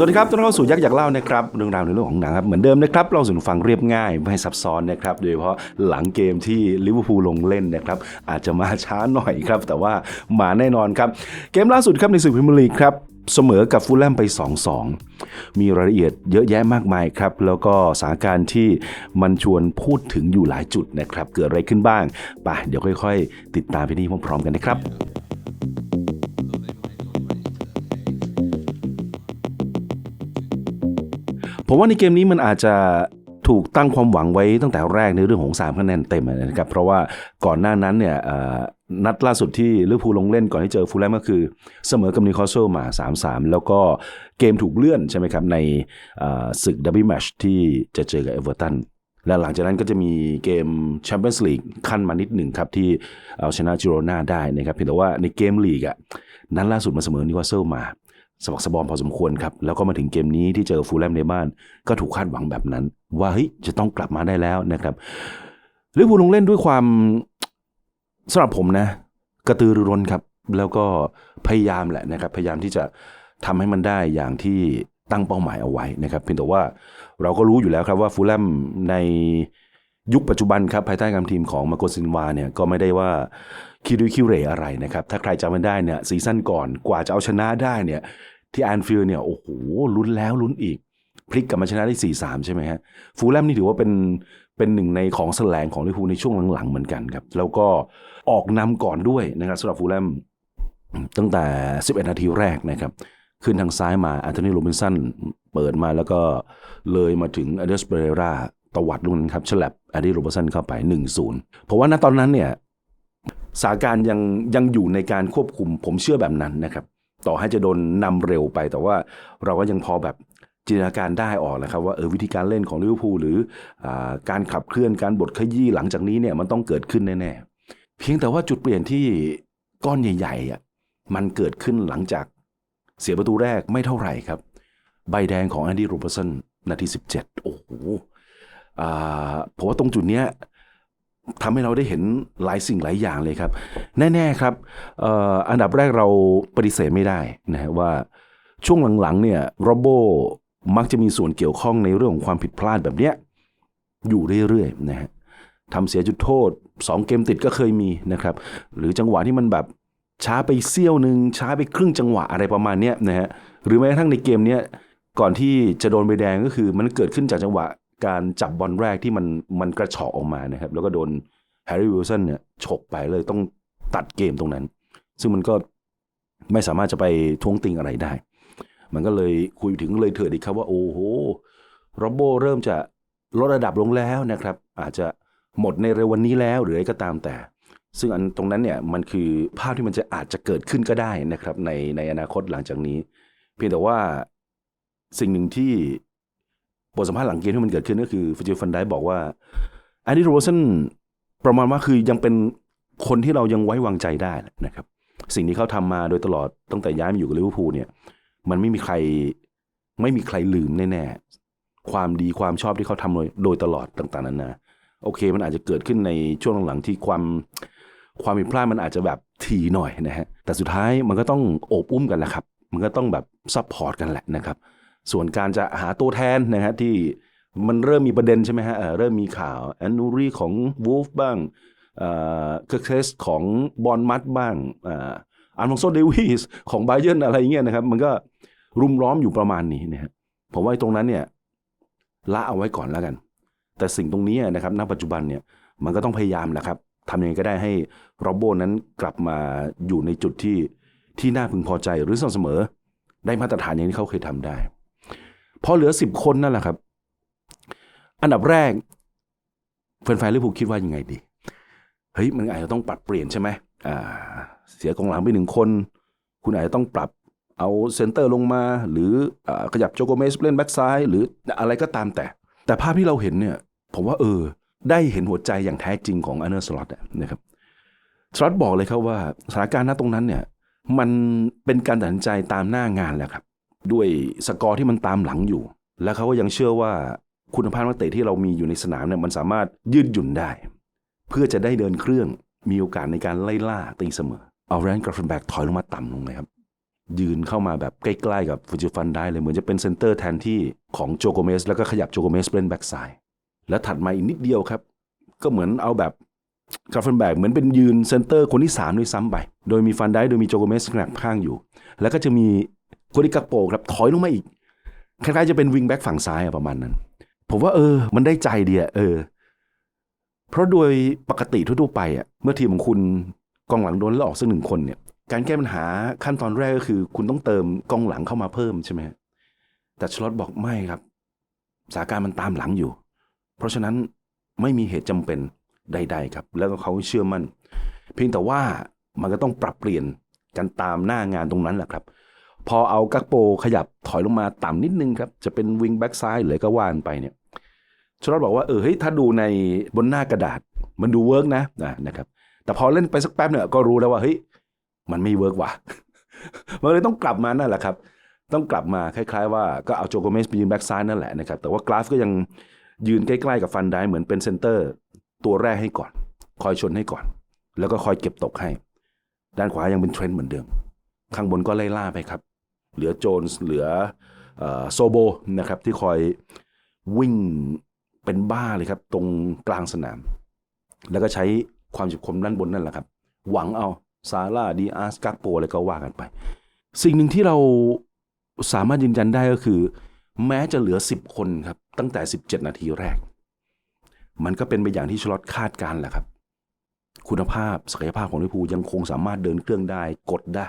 สวัสดีครับต้อนรับเข้าสู่ยักษ์อยากเล่านะครับเรื่องราวในโลกของหนังครับเหมือนเดิมนะครับเราสู่ฟังเรียบง่ายไม่ซับซ้อนนะครับโดยเฉพาะหลังเกมที่ลิเวอร์พูลลงเล่นนะครับอาจจะมาช้าหน่อยครับแต่ว่ามาแน่นอนครับเกมล่าสุดครับในศึกพรีเมียร์ลีกครับเสมอกับฟูลแลมไป 2-2 มีรายละเอียดเยอะแยะมากมายครับ แล้วก็สถานการณ์ที่มันชวนพูดถึงอยู่หลายจุดนะครับ เกิดอะไรขึ้นบ้างไปเดี๋ยวค่อย ๆ ติดตามไปนี่พร้อมๆกันนะครับ ผมว่าในเกมนี้มันอาจจะถูกตั้งความหวังไว้ตั้งแต่แรกในเรื่องของ3คะแนนเต็มนะครับเพราะว่าก่อนหน้านั้นเนี่ยนัดล่าสุดที่ลิเวอร์พูลลงเล่นก่อนที่เจอฟูลแลมก็คือเสมอกับนิคาสเซิลมา 3-3 แล้วก็เกมถูกเลื่อนใช่ไหมครับ ในศึกดับเบิลแมชที่จะเจอกับเอเวอร์ตันและหลังจากนั้นก็จะมีเกมแชมเปี้ยนส์ลีกขั้นมานิดหนึ่งครับ ที่เอาชนะจิโรนาได้นะครับเพียงแต่ว่าในเกมลีกอะนั้นล่าสุดมาเสมอนิคาสเซิลมา สบักสบอมพอสมควรครับ แล้วก็มาถึงเกมนี้ที่เจอฟูลแลมในบ้าน ก็ถูกคาดหวังแบบนั้น ว่าเฮ้ยจะต้องกลับมาได้แล้วนะครับลิเวอร์พูลลงเล่นด้วยความสำหรับผมนะ กระตือรือร้นครับ แล้วก็พยายามแหละนะครับ พยายามที่จะทำให้มันได้อย่างที่ตั้งเป้าหมายเอาไว้นะครับเพียงแต่ว่าเราก็รู้อยู่แล้วครับว่าฟูลแลมในยุคปัจจุบันครับภายใต้การทีมของมาโกซินวาเนี่ยก็ไม่ได้ว่าคิริคิวเรอะไรนะครับ ถ้าใครจำมันได้เนี่ยซีซั่นก่อนกว่าจะเอาชนะได้เนี่ย ที่แอนฟิลด์เนี่ยโอ้โหลุ้นแล้วลุ้นอีก พลิกกลับมาชนะได้ 4-3 ใช่ไหมฮะฟูลแลมนี่ถือว่าเป็นเป็นหนึ่งในของแสลงของลิเวอร์พูลในช่วงหลังๆเหมือนกันครับ แล้วก็ออกนำก่อนด้วยนะครับสำหรับฟูลแลมตั้งแต่ 11 นาทีแรกนะครับขึ้นทางซ้ายมาอันโทนีโรบินสันเปิดมาแล้วก็เลยมาถึงอเดสเปเรราตวัดลูกนั้นครับฉลับอดีโรบินสันเข้าไป 1-0 เพราะว่าณตอนนั้นเนี่ยสถานการณ์ยังยังอยู่ในการควบคุมผมเชื่อแบบนั้นนะครับ ต่อให้จะโดนนำเร็วไป แต่ว่าเราก็ยังพอแบบจินตนาการได้ออกนะครับว่าเออวิธีการเล่นของลิเวอร์พูลหรืออการขับเคลื่อนการบดขยี้หลังจากนี้เนี่ยมันต้องเกิดขึ้นแน่ๆเพียงแต่ว่าจุดเปลี่ยนที่ก้อนใหญ่ๆอะมันเกิดขึ้นหลังจากเสียประตูแรกไม่เท่าไหร่ครับ ใบแดงของแอนดี้โรเบอร์สันนาที 17 โอ้โหผมว่าตรงจุดเนี้ย ทำให้เราได้เห็นหลายสิ่งหลายอย่างเลยครับ แน่ ๆครับอ,อันดับแรกเราปฏิเสธไม่ได้นะฮะว่าช่วงหลังๆเนี่ยโรโบมักจะมีส่วนเกี่ยวข้องในเรื่องของความผิดพลาดแบบเนี้ยอยู่เรื่อยๆนะฮะทำเสียจุดโทษ 2 เกมติดก็เคยมีนะครับ หรือจังหวะที่มันแบบช้าไปเสี้ยวหนึ่งช้าไปครึ่งจังหวะอะไรประมาณเนี้ยนะฮะหรือแม้กระทั่งในเกมเนี้ยก่อนที่จะโดนใบแดงก็คือมันเกิดขึ้นจากจังหวะ การจับบอลแรกที่มันมันกระเฉาะออกมานะครับ แล้วก็โดนแฮร์รี่วิลสันเนี่ยฉกไปเลยต้องตัดเกมตรงนั้น ซึ่งมันก็ไม่สามารถจะไปท้วงติงอะไรได้ มันก็เลยคุยถึงเลยเถิดอีกครับว่าโอ้โหโรโบเริ่มจะลดระดับลงแล้วนะครับ อาจจะหมดในเร็ววันนี้แล้วหรืออะไรก็ตามแต่ ซึ่งอันตรงนั้นเนี่ยมันคือภาพที่มันจะอาจจะเกิดขึ้นก็ได้นะครับ ในในอนาคตหลังจากนี้ เพียงแต่ว่าสิ่งหนึ่งที่ บทสัมภาษณ์หลังเกมที่มันเกิดขึ้นก็คือฟิจิฟันไดบอกว่าแอนดี้โรเบอร์สันประมาณว่าคือยังเป็นคนที่เรายังไว้วางใจได้นะครับ สิ่งที่เขาทำมาโดยตลอดตั้งแต่ย้ายมาอยู่กับลิเวอร์พูลเนี่ย มันไม่มีใครไม่มีใครลืมแน่ๆความดีความชอบที่เขาทำโดยตลอดต่างๆนานาโอเค มันอาจจะเกิดขึ้นในช่วงหลังๆที่ความความผิดพลาดมันอาจจะแบบถี่หน่อยนะฮะแต่สุดท้ายมันก็ต้องโอบอุ้มกันแหละครับ มันก็ต้องแบบซัพพอร์ตกันแหละนะครับ ส่วนการจะหาตัวแทนนะฮะที่มันเริ่มมีประเด็นใช่ไหมฮะเริ่มมีข่าวแอนนูรีของวูฟบ้างเอ่อเคเคสของบอลมัดบ้างอ่าอันฟองโซเดวิสของไบเยนอะไรเงี้ยนะครับ มันก็รุมล้อมอยู่ประมาณนี้นะฮะผมว่าตรงนั้นเนี่ยละเอาไว้ก่อนแล้วกัน แต่สิ่งตรงนี้นะครับณปัจจุบันเนี่ยมันก็ต้องพยายามแหละครับทำยังไงก็ได้ให้โรโบนั้นกลับมาอยู่ในจุดที่ที่น่าพึงพอใจหรือสม่ำเสมอ ได้มาตรฐานอย่างที่เขาเคยทำได้ พอเหลือสิบคนนั่นแหละครับ อันดับแรกแฟนๆลิเวอร์พูลคิดว่ายังไงดี เฮ้ยมันอาจจะต้องปรับเปลี่ยนใช่ไหมอ่าเสียกองหลังไปหนึ่งคน คุณอาจจะต้องปรับเอาเซนเตอร์ลงมา หรืออขยับโจโกเมสเล่นแบ็กซ้าย หรืออะไรก็ตามแต่ แต่ภาพที่เราเห็นเนี่ย ผมว่าเออ ได้เห็นหัวใจอย่างแท้จริงของอันเนอร์สล็อตนะครับสล็อตบอกเลยครับว่าสถานการณ์ณตรงนั้นเนี่ย มันเป็นการตัดสินใจตามหน้างานแหละครับ ด้วยสกอร์ที่มันตามหลังอยู่ แล้วเขาก็ยังเชื่อว่าคุณภาพนักเตะที่เรามีอยู่ในสนามเนี่ยมันสามารถยืดหยุ่นได้ เพื่อจะได้เดินเครื่องมีโอกาสในการไล่ล่าตีเสมอ เอาแรนกราฟเฟนแบกถอยลงมาต่ำลงเลยครับ ยืนเข้ามาแบบใกล้ๆกับฟูจิฟันได้เลยเหมือนจะเป็นเซนเตอร์แทนที่ของโจโกเมสแล้วก็ขยับโจโกเมสเป็นแบ็กซ้ายแล้วถัดมาอีกนิดเดียวครับ ก็เหมือนเอาแบบกราฟเฟนแบกเหมือนเป็นยืนเซนเตอร์คนที่3ด้วยซ้ำไป โดยมีฟันได้โดยมีโจโกเมสขนาดข้างอยู่ แล้วก็จะมี โคดิกักโปครับถอยลงมาอีกคล้ายๆจะเป็นวิงแบ็กฝั่งซ้ายประมาณนั้น ผมว่าเออ มันได้ใจดีอะเออ เพราะโดยปกติทั่วๆไปอะเมื่อทีมของคุณกองหลังโดนแล้วออกสักหนึ่งคนเนี่ย การแก้ปัญหาขั้นตอนแรกก็คือ คุณต้องเติมกองหลังเข้ามาเพิ่มใช่ไหมแต่ชลอตบอกไม่ครับสาการมันตามหลังอยู่ เพราะฉะนั้นไม่มีเหตุจำเป็นใด ๆ ครับ แล้วก็เขาเชื่อมั่น เพียงแต่ว่ามันก็ต้องปรับเปลี่ยนกันตามหน้างานตรงนั้นแหละครับ พอเอากักโปขยับถอยลงมาต่ำนิดนึงครับ จะเป็นวิงแบ็กซ้ายหรือก็ว่านไปเนี่ยชลอตบอกว่าเออเฮ้ยถ้าดูในบนหน้ากระดาษ มันดูเวิร์กนะนะนะครับ แต่พอเล่นไปสักแป๊บเนี่ยก็รู้แล้วว่าเฮ้ยมันไม่เวิร์กว่ะมันเลยต้องกลับมานั่นแหละครับ ต้องกลับมาคล้ายๆว่าก็เอาโจโกเมสไปยืนแบ็กซ้ายนั่นแหละนะครับ แต่ว่ากราฟก็ยังยืนใกล้ๆกับฟันได้เหมือนเป็นเซนเตอร์ ตัวแรกให้ก่อน คอยชนให้ก่อน แล้วก็คอยเก็บตกให้ ด้านขวายังเป็นเทรนด์เหมือนเดิม ข้างบนก็ไล่ล่าไปครับ เหลือโจนส์เหลือโซโบนะครับที่คอยวิ่งเป็นบ้าเลยครับ ตรงกลางสนาม แล้วก็ใช้ความจุคมด้านบนนั่นแหละครับ หวังเอาซาร่าดีอาร์สกักโปอะไรก็ว่ากันไป สิ่งหนึ่งที่เราสามารถยืนยันได้ก็คือ แม้จะเหลือ 10 คนครับ ตั้งแต่ 17 นาทีแรก มันก็เป็นไปอย่างที่ชลอตคาดการ์แหละครับ คุณภาพศักยภาพของลิพูยังคงสามารถเดินเครื่องได้กดได้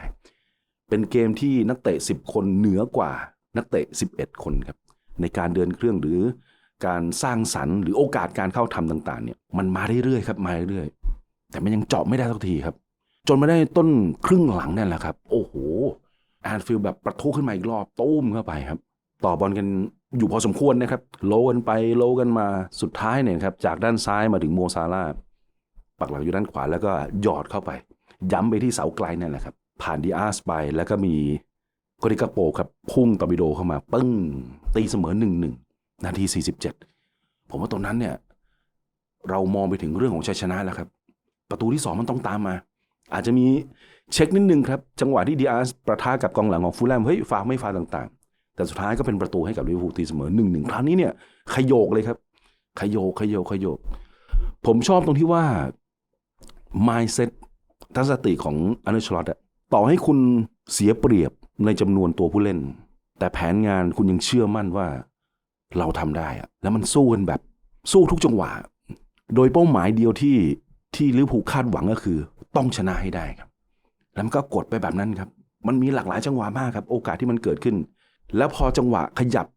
เป็นเกมที่นักเตะ 10 คนเหนือกว่านักเตะ 11 คนครับในการเดินเครื่องหรือการสร้างสรรค์หรือโอกาสการเข้าทำต่างๆเนี่ยมันมาเรื่อยๆครับมาเรื่อยๆแต่มันยังเจาะไม่ได้สักทีครับ จนมาได้ต้นครึ่งหลังนั่นแหละครับ โอ้โหแอนฟิลแบบประทุขึ้นมาอีกรอบตุ้มเข้าไปครับ ต่อบอลกันอยู่พอสมควรนะครับ โลกันไปโลกันมาสุดท้ายเนี่ยครับจากด้านซ้ายมาถึงโมซาร่าปักหลักอยู่ด้านขวาแล้วก็หยอดเข้าไป ย้ำไปที่เสาไกลนั่นแหละครับ ผ่านดีอาร์สไป แล้วก็มีโกดิกาโปครับพุ่งตอร์ปิโดเข้ามา ปึ้ง ตีเสมอหนึ่งหนึ่งนาทีสี่สิบเจ็ดผมว่าตรงนั้นเนี่ย เรามองไปถึงเรื่องของชัยชนะแล้วครับ ประตูที่สองมันต้องตามมา อาจจะมีเช็คนิดนึงครับ จังหวะที่ดีอาร์สประทะกับกองหลังของฟูลแลมเฮ้ยฟาวไม่ฟาวต่างๆ แต่สุดท้ายก็เป็นประตูให้กับลิเวอร์พูลตีเสมอหนึ่งหนึ่งคราวนี้เนี่ยขยโยกเลยครับขยโยกขยโยกขยโยก ผมชอบตรงที่ว่า mindset ทัศนคติของอันเดอร์ชลอตอะ ต่อให้คุณเสียเปรียบในจำนวนตัวผู้เล่น แต่แผนงานคุณยังเชื่อมั่นว่า เราทำได้อะแล้วมันสู้กันแบบสู้ทุกจังหวะ โดยเป้าหมายเดียวที่ที่ลิเวอร์พูลคาดหวังก็คือ ต้องชนะให้ได้ครับ แล้วมันก็กดไปแบบนั้นครับ มันมีหลากหลายจังหวะมากครับ โอกาสที่มันเกิดขึ้น แล้วพอจังหวะขยับ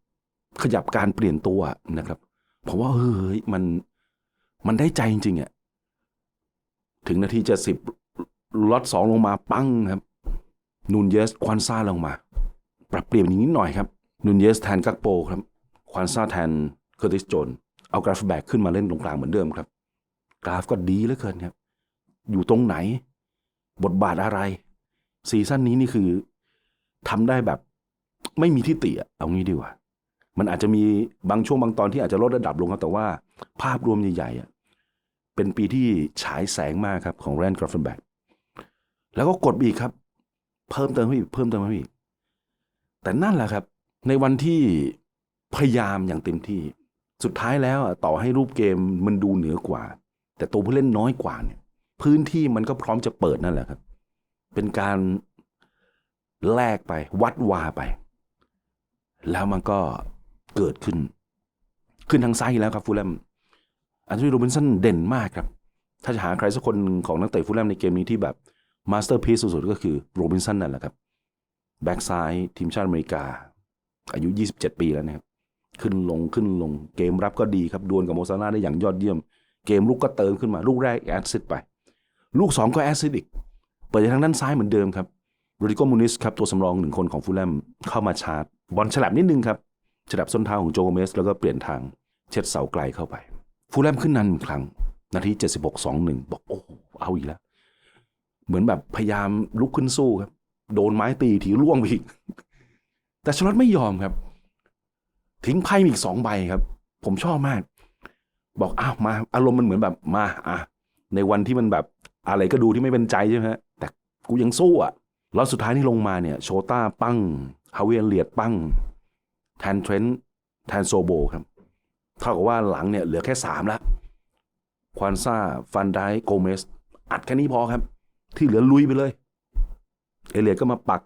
ขยับการเปลี่ยนตัวนะครับผมว่าเฮ้ยมันมันได้ใจจริงๆอะถึงนาทีจะสิบล็อตสองลงมาปั้งครับ นูนเยสควันซาลงมา ปรับเปลี่ยนอย่างนิดหน่อยครับนูนเยสแทนกักโปครับควันซาแทนเคอร์ติสโจนเอากราฟแบกขึ้นมาเล่นตรงกลางเหมือนเดิมครับ กราฟก็ดีเหลือเกินครับ อยู่ตรงไหน บทบาทอะไร ซีซั่นนี้นี่คือทำได้แบบไม่มีที่ติอะเอางี้ดีกว่า มันอาจจะมีบางช่วงบางตอนที่อาจจะลดระดับลงครับ แต่ว่าภาพรวมใหญ่ๆอะเป็นปีที่ฉายแสงมากครับของแรนกราฟแบกแล้วก็กดอีกครับ เพิ่มเติมให้อีกเพิ่มเติมให้อีกแต่นั่นแหละครับ ในวันที่พยายามอย่างเต็มที่ สุดท้ายแล้วต่อให้รูปเกมมันดูเหนือกว่า แต่ตัวผู้เล่นน้อยกว่าเนี่ย พื้นที่มันก็พร้อมจะเปิดนั่นแหละครับ เป็นการแลกไป วัดวาไป แล้วมันก็เกิดขึ้น ขึ้นทางซ้ายแล้วครับฟูลแลมอันนี้โรบินสันเด่นมากครับ ถ้าจะหาใครสักคนของนักเตะฟูลแลมในเกมนี้ที่แบบ มาสเตอร์พีซสุดๆก็คือโรบินสันนั่นแหละครับแบ็กซ้ายทีมชาติอเมริกา อายุ 27 ปีแล้วนะครับ ขึ้นลงขึ้นลงเกมรับก็ดีครับ ดวลกับโมซาร่าได้อย่างยอดเยี่ยม เกมลุกก็เติมขึ้นมา ลูกแรกแอดซิดไป ลูก 2 ก็แอดซิดอีก เปิดจากทางด้านซ้ายเหมือนเดิมครับโรดิโกมูนิสครับตัวสำรองหนึ่งคนของฟูลแลมเข้ามาชาร์จ บอลฉลับนิดนึงครับฉลับส้นเท้าของโจโกเมส แล้วก็เปลี่ยนทางเช็ดเสาไกลเข้าไป ฟูลแลมขึ้นนำหนึ่งครั้งนาที76 2-1บอกโอ้โหเอาอีกแล้ว เหมือนแบบพยายามลุกขึ้นสู้ครับ โดนไม้ตีถีร่วงไปอีก แต่ชลอตไม่ยอมครับ ทิ้งไพ่อีกสองใบครับ ผมชอบมาก บอกอ้าวมา อารมณ์มันเหมือนแบบมา อะ ในวันที่มันแบบอะไรก็ดูที่ไม่เป็นใจใช่ไหมฮะแต่กูยังสู้อะแล้วสุดท้ายที่ลงมาเนี่ย โชต้าปั้งฮาเวียนเลียดปั้งแทนเทรนต์แทนโซโบครับ เท่ากับว่าหลังเนี่ยเหลือแค่สามแล้วควานซ่าฟันไดโกเมสอัดแค่นี้พอครับ ที่เหลือลุยไปเลย เอเลียก็มาปัก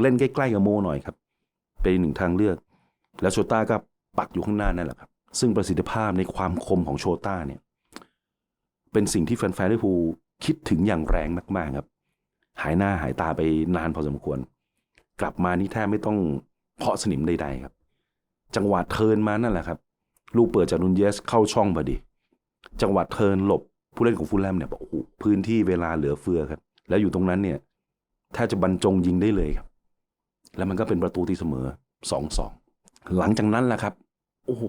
เล่นใกล้ๆกับโมหน่อยครับ เป็นหนึ่งทางเลือก แล้วโชต้าก็ปักอยู่ข้างหน้านั่นแหละครับ ซึ่งประสิทธิภาพในความคมของโชต้าเนี่ย เป็นสิ่งที่แฟนๆลิเวอร์พูลคิดถึงอย่างแรงมากๆครับ หายหน้าหายตาไปนานพอสมควร กลับมานี่แทบไม่ต้องเพาะสนิมใดๆครับ จังหวะเทินมานั่นแหละครับ ลูกเปิดจากนุนเยสเข้าช่องพอดี จังหวะเทินหลบ ผู้เล่นของฟูลแลมเนี่ยบอกโอ้โหพื้นที่เวลาเหลือเฟือครับ แล้วอยู่ตรงนั้นเนี่ยแทบจะบรรจงยิงได้เลยครับ แล้วมันก็เป็นประตูที่เสมอสองสองหลังจากนั้นแหละครับ โอ้โห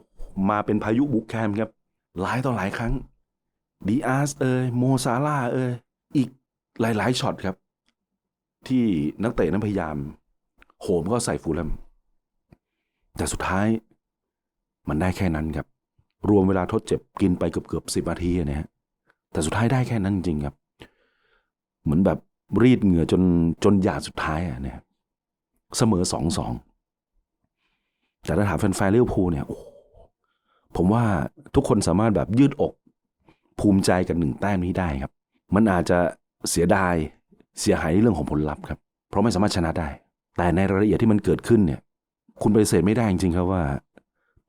มาเป็นพายุบุกแคมครับ หลายต่อหลายครั้งดีอาร์สเอยโมซาลาเอยอีกหลายๆช็อตครับ ที่นักเตะนั้นพยายาม โหมก็ใส่ฟูลแลมแต่สุดท้ายมันได้แค่นั้นครับ รวมเวลาทดเจ็บกินไปเกือบเกือบสิบนาทีนะฮะ แต่สุดท้ายได้แค่นั้นจริงครับ เหมือนแบบรีดเหงื่อจนจนหยาดสุดท้ายอะเนะครับเสมอสองสองแต่ถ้าถามแฟนๆลิเวอร์พูลเนี่ยโอ้ผมว่าทุกคนสามารถแบบยืดอก ภูมิใจกับหนึ่งแต้มนี้ได้ครับ มันอาจจะเสียดายเสียหายในเรื่องของผลลัพธ์ครับ เพราะไม่สามารถชนะได้ แต่ในรายละเอียดที่มันเกิดขึ้นเนี่ย คุณปฏิเสธไม่ได้จริงๆครับว่า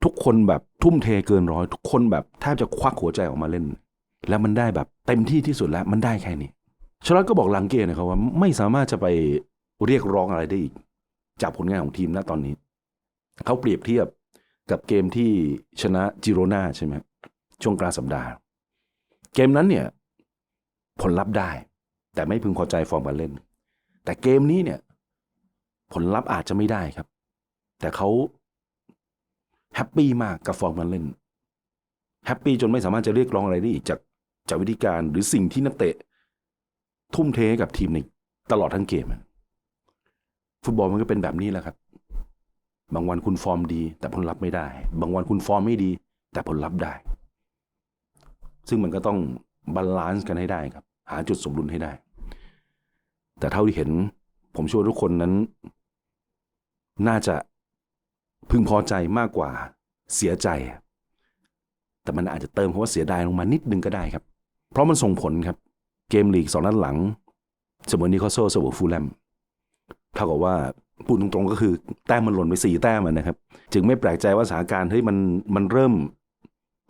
ทุกคนแบบทุ่มเทเกินร้อย ทุกคนแบบแทบจะควักหัวใจออกมาเล่น แล้วมันได้แบบเต็มที่ที่สุดแล้วมันได้แค่นี้ชลัดก็บอกหลังเกมนะครับว่าไม่สามารถจะไปเรียกร้องอะไรได้อีก จากผลงานของทีมณตอนนี้ เขาเปรียบเทียบกับเกมที่ชนะจิโรนาใช่ไหมช่วงกลางสัปดาห์ เกมนั้นเนี่ยผลลัพธ์ได้ แต่ไม่พึงพอใจฟอร์มการเล่น แต่เกมนี้เนี่ย ผลลัพธ์อาจจะไม่ได้ครับ แต่เขาแฮปปี้มากกับฟอร์มการเล่นแฮปปี้จนไม่สามารถจะเรียกร้องอะไรได้อีกจาก จากวิธีการหรือสิ่งที่นักเตะ ทุ่มเทให้กับทีมในตลอดทั้งเกมฟุตบอลมันก็เป็นแบบนี้แหละครับ บางวันคุณฟอร์มดี แต่ผลลัพธ์ไม่ได้ บางวันคุณฟอร์มไม่ดี แต่ผลลัพธ์ได้ ซึ่งมันก็ต้องบาลานซ์กันให้ได้ครับ หาจุดสมดุลให้ได้ แต่เท่าที่เห็น ผมเชื่อทุกคนนั้น น่าจะพึงพอใจมากกว่าเสียใจ แต่มันอาจจะเติมคำว่าเสียดายลงมานิดนึงก็ได้ครับ เพราะมันส่งผลครับ เกมลีกสองนัดหลัง เสมอนิโคลโซเสมอฟูลแลมเท่ากับว่าพูดตรงๆก็คือแต้มมันหล่นไปสี่แต้มนะครับ จึงไม่แปลกใจว่าสถานการณ์เฮ้ยมันมันเริ่ม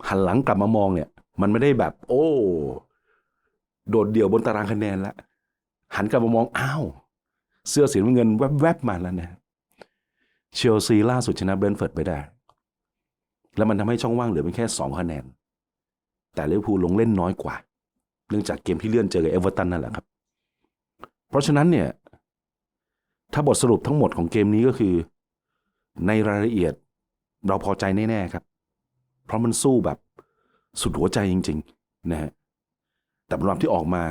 หันหลังกลับมามองเนี่ย มันไม่ได้แบบ โอ้ โดดเดี่ยวบนตารางคะแนนละหันกลับมามองอ้าว เสื้อสีน้ำเงินแวบๆมาแล้วนะเชลซีล่าสุดชนะเบรนเฟิร์ดไปได้ แล้วมันทำให้ช่องว่างเหลือเป็นแค่สองคะแนน แต่ลิเวอร์พูลลงเล่นน้อยกว่า เนื่องจากเกมที่เลื่อนเจอกับเอเวอร์ตันนั่นแหละครับ เพราะฉะนั้นเนี่ย ถ้าบทสรุปทั้งหมดของเกมนี้ก็คือ ในรายละเอียดเราพอใจแน่ๆครับ เพราะมันสู้แบบสุดหัวใจจริง ๆ นะฮะแต่ผลลัพธ์ที่ออกมา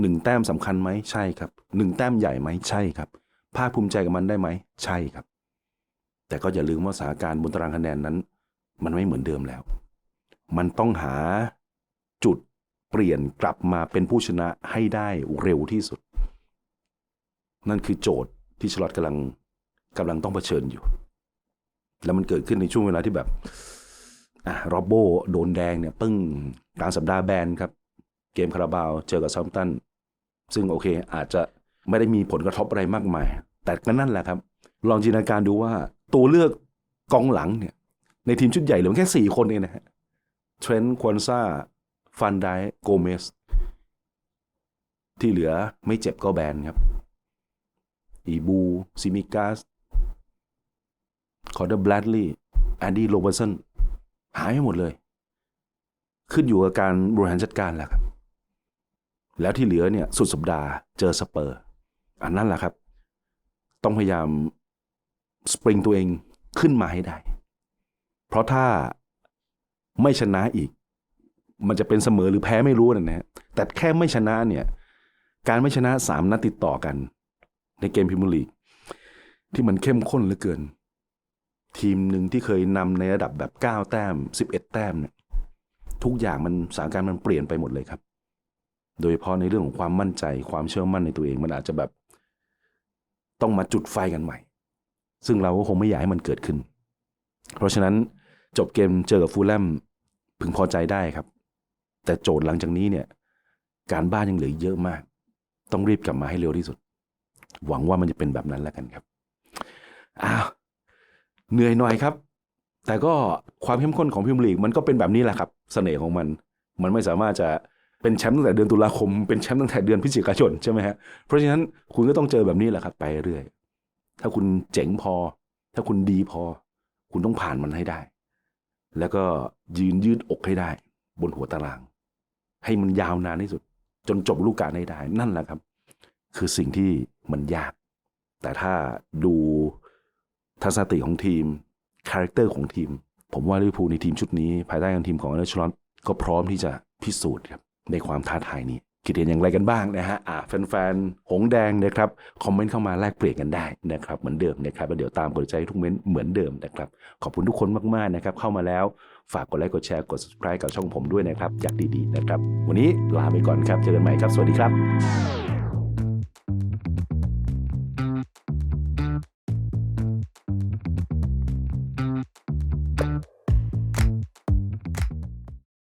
หนึ่งแต้มสำคัญไหมใช่ครับหนึ่งแต้มใหญ่ไหมใช่ครับภาคภูมิใจกับมันได้ไหมใช่ครับ แต่ก็อย่าลืมว่าสถานการณ์บนตารางคะแนนนั้น มันไม่เหมือนเดิมแล้ว มันต้องหาจุดเปลี่ยนกลับมาเป็นผู้ชนะให้ได้เร็วที่สุด นั่นคือโจทย์ที่ชลอตกำลังกำลังต้องเผชิญอยู่ แล้วมันเกิดขึ้นในช่วงเวลาที่แบบอะโรอบโบโดนแดงเนี่ยปึ้งกลางสัปดาห์แบนครับ เกมคาราบาวเจอกับซา m มตัน ซึ่งโอเคอาจจะไม่ได้มีผลกระทบอะไรมากมาย แต่ก็นั่นแหละครับ ลองจินตนาการดูว่าตัวเลือกกองหลังเนี่ยในทีมชุดใหญ่เหลือแค่สี่คนเองนะฮะ เทรนต์ควอนซาฟันไดโกเมสที่เหลือไม่เจ็บก็แบนครับ อีบูซิมิกาสคอร์เดอร์แบลดลีย์แอนดี้โรเบอร์สันหายไปหมดเลย ขึ้นอยู่กับการบริหารจัดการแหละครับ แล้วที่เหลือเนี่ยสุดสัปดาห์เจอสเปอร์ อันนั้นแหละครับ ต้องพยายามสปริงตัวเองขึ้นมาให้ได้ เพราะถ้า ไม่ชนะอีก มันจะเป็นเสมอหรือแพ้ไม่รู้นะฮะแต่แค่ไม่ชนะเนี่ย การไม่ชนะสามนัดติดต่อกัน ในเกมพรีเมียร์ลีก ที่มันเข้มข้นเหลือเกิน ทีมหนึ่งที่เคยนำในระดับแบบเก้าแต้มสิบเอ็ดแต้มเนี่ยทุกอย่างมันสถานการณ์มันเปลี่ยนไปหมดเลยครับ โดยเฉพาะในเรื่องของความมั่นใจ ความเชื่อมั่นในตัวเอง มันอาจจะแบบ ต้องมาจุดไฟกันใหม่ ซึ่งเราก็คงไม่อยากให้มันเกิดขึ้น เพราะฉะนั้นจบเกมเจอกับฟูลแลม พึงพอใจได้ครับ แต่โจทย์หลังจากนี้เนี่ย การบ้านยังเหลือเยอะมาก ต้องรีบกลับมาให้เร็วที่สุด หวังว่ามันจะเป็นแบบนั้นแล้วกันครับอ้าวเหนื่อยหน่อยครับ แต่ก็ความเข้มข้นของพิมลีกมันก็เป็นแบบนี้แหละครับ เสน่ห์ของมัน มันไม่สามารถจะเป็นแชมป์ตั้งแต่เดือนตุลาคม เป็นแชมป์ตั้งแต่เดือนพฤศจิกายนใช่ไหมฮะเพราะฉะนั้นคุณก็ต้องเจอแบบนี้แหละครับ ไปเรื่อย ถ้าคุณเจ๋งพอ ถ้าคุณดีพอ คุณต้องผ่านมันให้ได้ แล้วก็ยืนยืดอกให้ได้ บนหัวตาราง ให้มันยาวนานที่สุด จนจบฤดูกกาลให้ได้ นั่นแหละครับ คือสิ่งที่มันยาก แต่ถ้าดูทัศนคติของทีมคาแรคเตอร์ของทีม ผมว่าลิเวอร์พูลในทีมชุดนี้ ภายใต้การทีมของอเลชลอนก็พร้อมที่จะพิสูจน์ครับในความท้าทายนี้ คิดเห็นอย่างไรกันบ้างนะฮะอ่าแฟนๆหงแดงนะครับคอมเมนต์เข้ามาแลกเปลี่ยนกันได้นะครับเหมือนเดิมนะครับแล้วเดี๋ยวตามกดใจทุกเม้นเหมือนเดิมนะครับขอบคุณทุกคนมากๆนะครับเข้ามาแล้วฝากกดไลค์กดแชร์กด subscribe กับช่องผมด้วยนะครับอยากดีๆนะครับ วันนี้ลาไปก่อนครับเจอกันใหม่ครับสวัสดีครับ